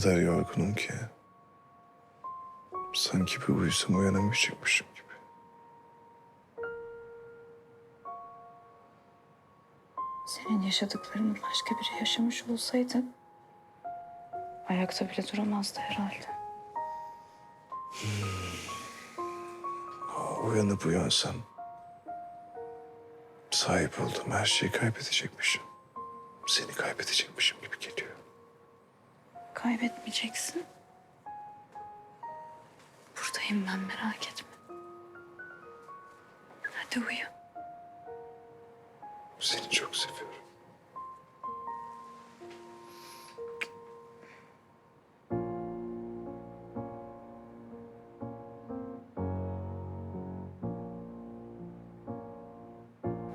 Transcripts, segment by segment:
kadar yorgunum ki. Sanki bir uyusam uyanamayacakmışım gibi. Senin yaşadıklarını başka biri yaşamış olsaydı... ...ayakta bile duramazdı herhalde. Uyanıp uyansam... ...sahip olduğum her şeyi kaybedecekmişim. Seni kaybedecekmişim gibi geliyor. Kaybetmeyeceksin. Buradayım ben merak etme. Hadi uyu. Seni çok seviyorum.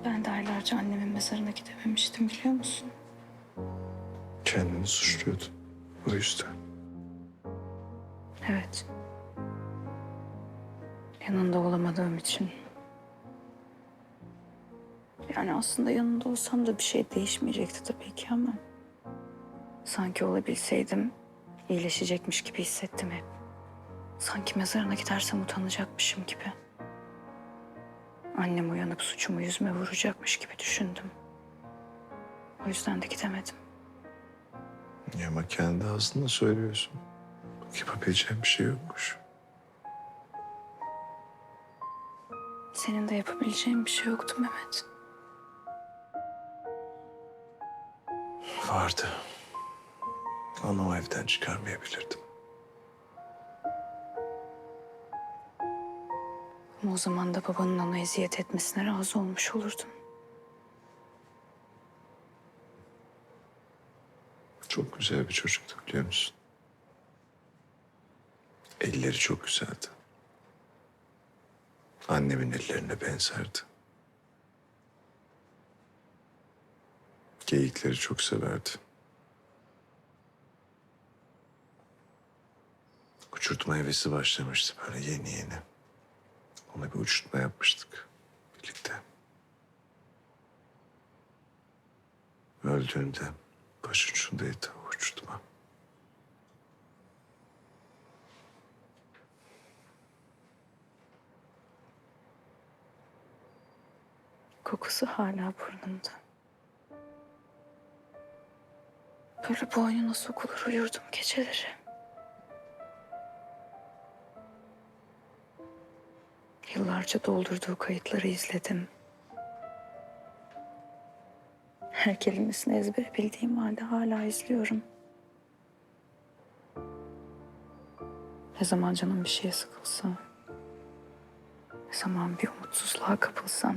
Ben de aylarca annemin mezarına gidememiştim biliyor musun? Kendini suçluyordun. O yüzden. Evet. Yanında olamadığım için. Yani aslında yanında olsam da bir şey değişmeyecekti tabii ki ama... Sanki olabilseydim iyileşecekmiş gibi hissettim hep. Sanki mezarına gidersem utanacakmışım gibi. Annem uyanıp suçumu yüzüme vuracakmış gibi düşündüm. O yüzden de gidemedim. Ya ama kendi ağzınla söylüyorsun. Yapabileceğim bir şey yokmuş. Senin de yapabileceğin bir şey yoktu Mehmet. Vardı. Ama o evden çıkarmayabilirdim. Ama o zaman da babanın ona eziyet etmesine razı olmuş olurdun. Çok güzel bir çocuktu biliyor musun? Elleri çok güzeldi. Annemin ellerine benzerdi. Geyikleri çok severdi. Uçurtma hevesi başlamıştı böyle yeni yeni. Ona bir uçurtma yapmıştık birlikte. Öldüğünde başucundaydı o uçurtma. Kokusu hala burnumda. Böyle boynuna sokulur uyurdum geceleri. Yıllarca doldurduğu kayıtları izledim. Her kelimesini ezbere bildiğim halde hala izliyorum. Ne zaman canım bir şeye sıkılsa, ne zaman bir umutsuzluğa kapılsam...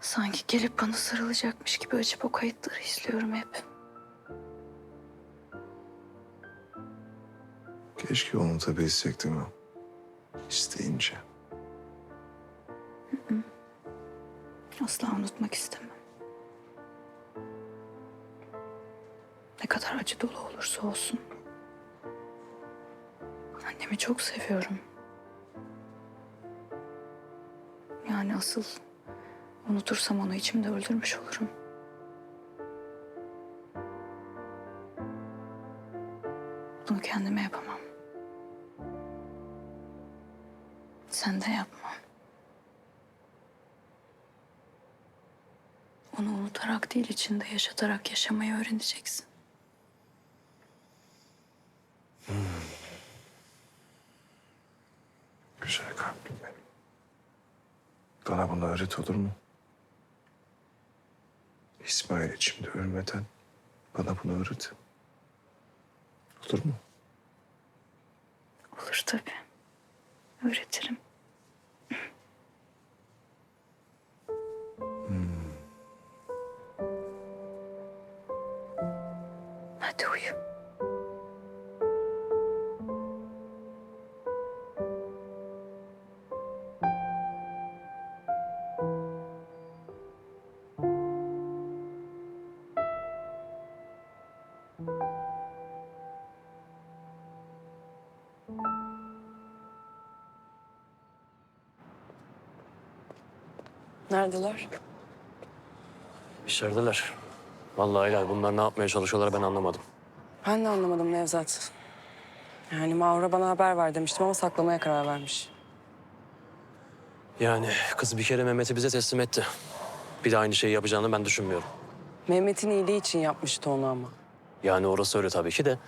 Sanki gelip bana sarılacakmış gibi açıp o kayıtları izliyorum hep. Keşke unutabilsek değil mi? İsteyince. Asla unutmak istemem. Ne kadar acı dolu olursa olsun. Annemi çok seviyorum. Yani asıl unutursam onu içimde öldürmüş olurum. Bunu kendime yapamam. Sen de yapma. Onu unutarak değil içinde yaşatarak yaşamayı öğreneceksin. Güzel kalplim benim. Bana bunu öğret olur mu? İsmail içimde ölmeden bana bunu öğret. Olur mu? Olur tabii. Öğretirim. Neredeler? İçerideler. Vallahi helal bunlar ne yapmaya çalışıyorlar ben anlamadım. Ben de anlamadım Nevzat. Yani Mahur'a bana haber ver demiştim ama saklamaya karar vermiş. Yani kız bir kere Mehmet'i bize teslim etti. Bir de aynı şeyi yapacağını ben düşünmüyorum. Mehmet'in iyiliği için yapmıştı onu ama. Yani orası öyle tabii ki de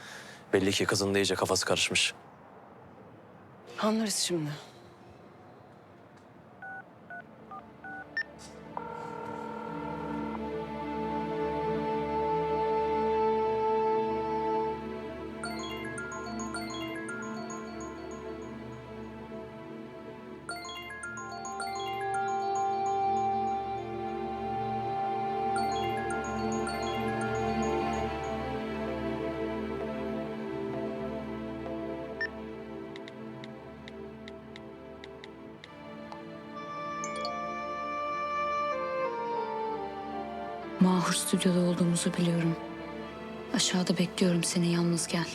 belli ki kızın da iyice kafası karışmış. Anlarız şimdi. Mahur stüdyoda olduğumuzu biliyorum. Aşağıda bekliyorum seni yalnız gel.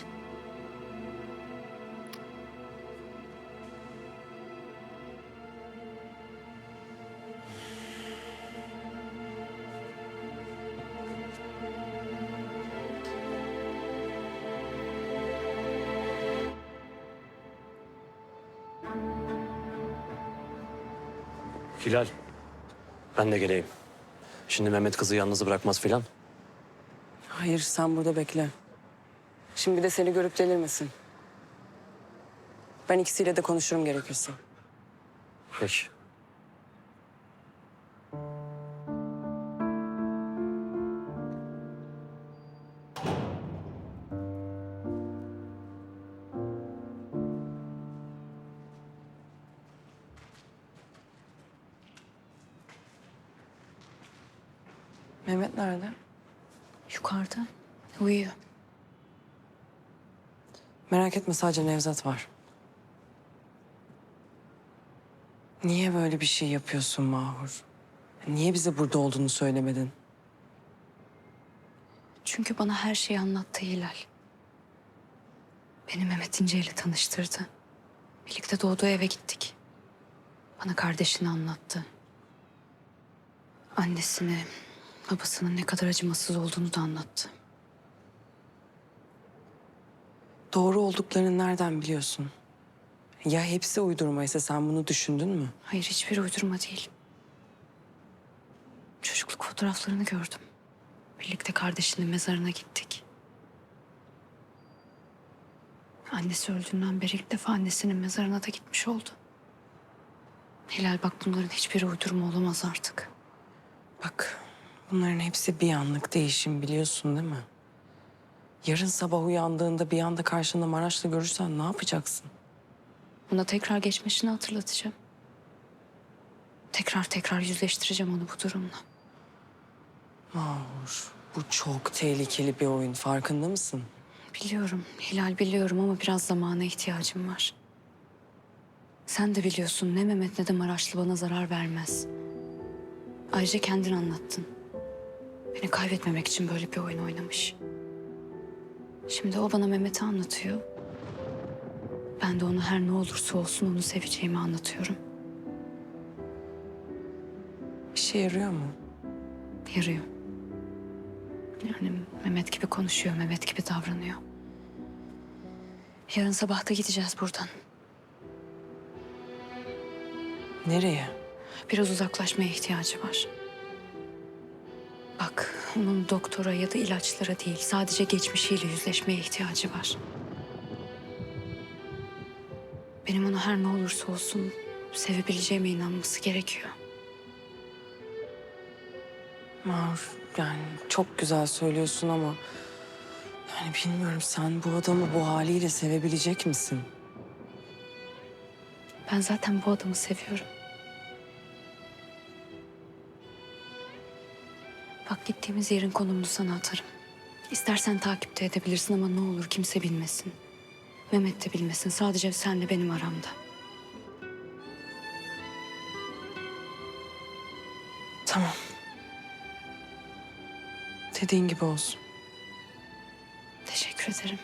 Hilal, ben de geleyim. Şimdi Mehmet kızı yalnız bırakmaz filan. Hayır sen burada bekle. Şimdi bir de seni görüp delirmesin. Ben ikisiyle de konuşurum gerekirse. Peki. Mehmet nerede? Yukarıda uyuyor. Merak etme sadece Nevzat var. Niye böyle bir şey yapıyorsun Mahur? Niye bize burada olduğunu söylemedin? Çünkü bana her şeyi anlattı Hilal. Beni Mehmet İnce ile tanıştırdı. Birlikte doğduğu eve gittik. Bana kardeşini anlattı. Annesini, babasının ne kadar acımasız olduğunu da anlattı. Doğru olduklarını nereden biliyorsun? Ya hepsi uydurmaysa sen bunu düşündün mü? Hayır hiçbir uydurma değil. Çocukluk fotoğraflarını gördüm. Birlikte kardeşinin mezarına gittik. Annesi öldüğünden beri ilk defa annesinin mezarına da gitmiş oldu. Hilal bak bunların hiçbiri uydurma olamaz artık. Bak bunların hepsi bir anlık değişim biliyorsun değil mi? Yarın sabah uyandığında bir anda karşında Maraş'la görürsen ne yapacaksın? Ona tekrar geçmişini hatırlatacağım. Tekrar tekrar yüzleştireceğim onu bu durumla. Mahur bu çok tehlikeli bir oyun farkında mısın? Biliyorum Hilal biliyorum ama biraz zamana ihtiyacım var. Sen de biliyorsun ne Mehmet ne de Maraşlı bana zarar vermez. Ayrıca kendin anlattın. Beni kaybetmemek için böyle bir oyun oynamış. Şimdi o bana Mehmet'i anlatıyor. Ben de ona her ne olursa olsun onu seveceğimi anlatıyorum. İşe yarıyor mu? Yarıyor. Yani Mehmet gibi konuşuyor, Mehmet gibi davranıyor. Yarın sabah da gideceğiz buradan. Nereye? Biraz uzaklaşmaya ihtiyacı var. Onun doktora ya da ilaçlara değil, sadece geçmişiyle yüzleşmeye ihtiyacı var. Benim onu her ne olursa olsun sevebileceğime inanması gerekiyor. Mahur yani çok güzel söylüyorsun ama... Yani bilmiyorum sen bu adamı bu haliyle sevebilecek misin? Ben zaten bu adamı seviyorum. Bak gittiğimiz yerin konumunu sana atarım. İstersen takipte edebilirsin ama ne olur kimse bilmesin. Mehmet de bilmesin. Sadece senle benim aramda. Tamam. Dediğin gibi olsun. Teşekkür ederim.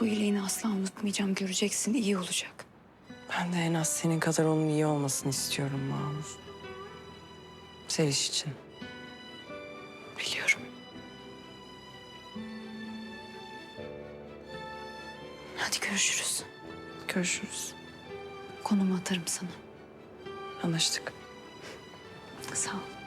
Bu iyiliğini asla unutmayacağım. Göreceksin iyi olacak. Ben de en az senin kadar onun iyi olmasını istiyorum Mahmur. Seliş için. Görüşürüz. Görüşürüz. Konumu atarım sana. Anlaştık. Sağ ol.